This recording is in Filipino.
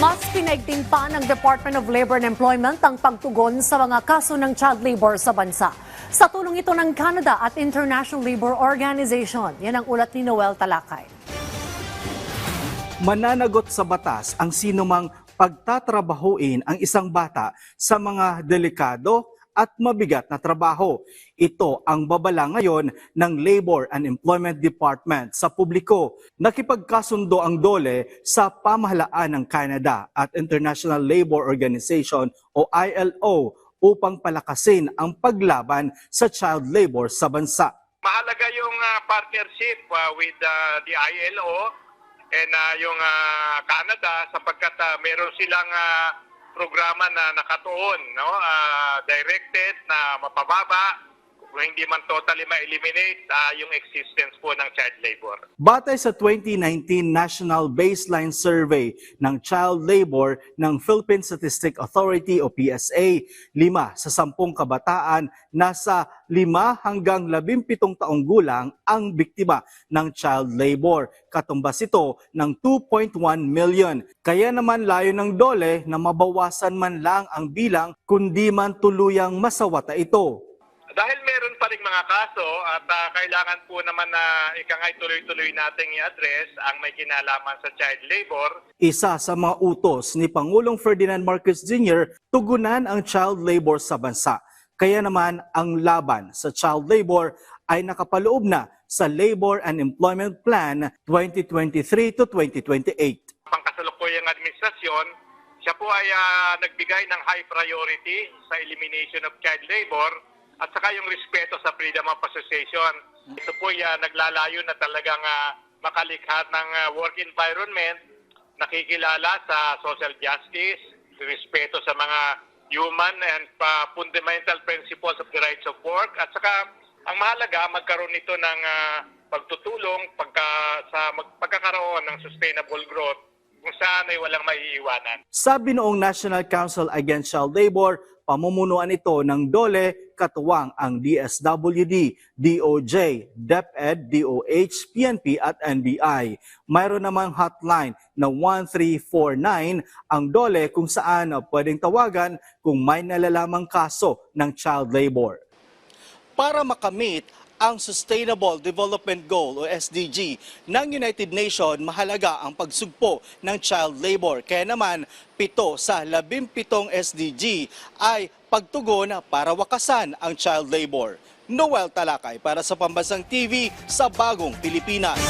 Mas pinaigting pa ng Department of Labor and Employment ang pagtugon sa mga kaso ng child labor sa bansa. Sa tulong ito ng Canada at International Labor Organization, yan ang ulat ni Noel Talakay. mananagot sa batas ang sinumang pagtatrabahuin ang isang bata sa mga delikado at mabigat na trabaho. Ito ang babala ngayon ng Labor and Employment Department sa publiko. Nakipagkasundo ang DOLE sa pamahalaan ng Canada at International Labor Organization o ILO upang palakasin ang paglaban sa child labor sa bansa. mahalaga yung ah, partnership ah, with ah, the ILO and ah, yung ah, Canada sapagkat ah, meron silang ah, programa na nakatuon, no? Ah, directed na mapababa kung hindi man totally ma-eliminate ah, yung existence po ng child labor. Batay sa 2019 National Baseline Survey ng Child Labor ng Philippine Statistic Authority o PSA, lima sa sampung kabataan nasa lima hanggang labimpitong taong gulang ang biktima ng child labor. Katumbas ito ng 2.1 million. Kaya naman layo ng dole na mabawasan man lang ang bilang kundi man tuluyang masawata ito. Dahil rin mga kaso at ah, kailangan po naman na ikangay tuloy-tuloy nating i-address ang may kinalaman sa child labor, Isa sa mga utos ni Pangulong Ferdinand Marcos Jr. tugunan ang child labor sa bansa. Kaya naman ang laban sa child labor ay nakapaloob na sa Labor and Employment Plan 2023 to 2028. pangkasalukuyang administrasyon, siya po ay ah, nagbigay ng high priority sa elimination of child labor at saka yung respeto sa freedom of association. Ito po ah, naglalayo na talagang ah, makalikha ng ah, work environment, nakikilala sa social justice, respeto sa mga human and ah, fundamental principles of the rights of work at saka ang mahalaga magkaroon nito ng ah, pagtutulong pagka sa mag, pagkakaroon ng sustainable growth kung saan ay walang maiiwanan. Sabi noong National Council Against Child Labor, pamumunuan ito ng DOLE, katuwang ang DSWD, DOJ, DepEd, DOH, PNP at NBI. Mayroon namang hotline na 1349 ang DOLE kung saan pwedeng tawagan kung may nalalamang kaso ng child labor. Para makamit ang Sustainable Development Goal o SDG ng United Nations, mahalaga ang pagsugpo ng child labor. Kaya naman, pito sa labimpitong SDG ay pagtugon para wakasan ang child labor. Noel Talakay para sa Pambansang TV sa Bagong Pilipinas.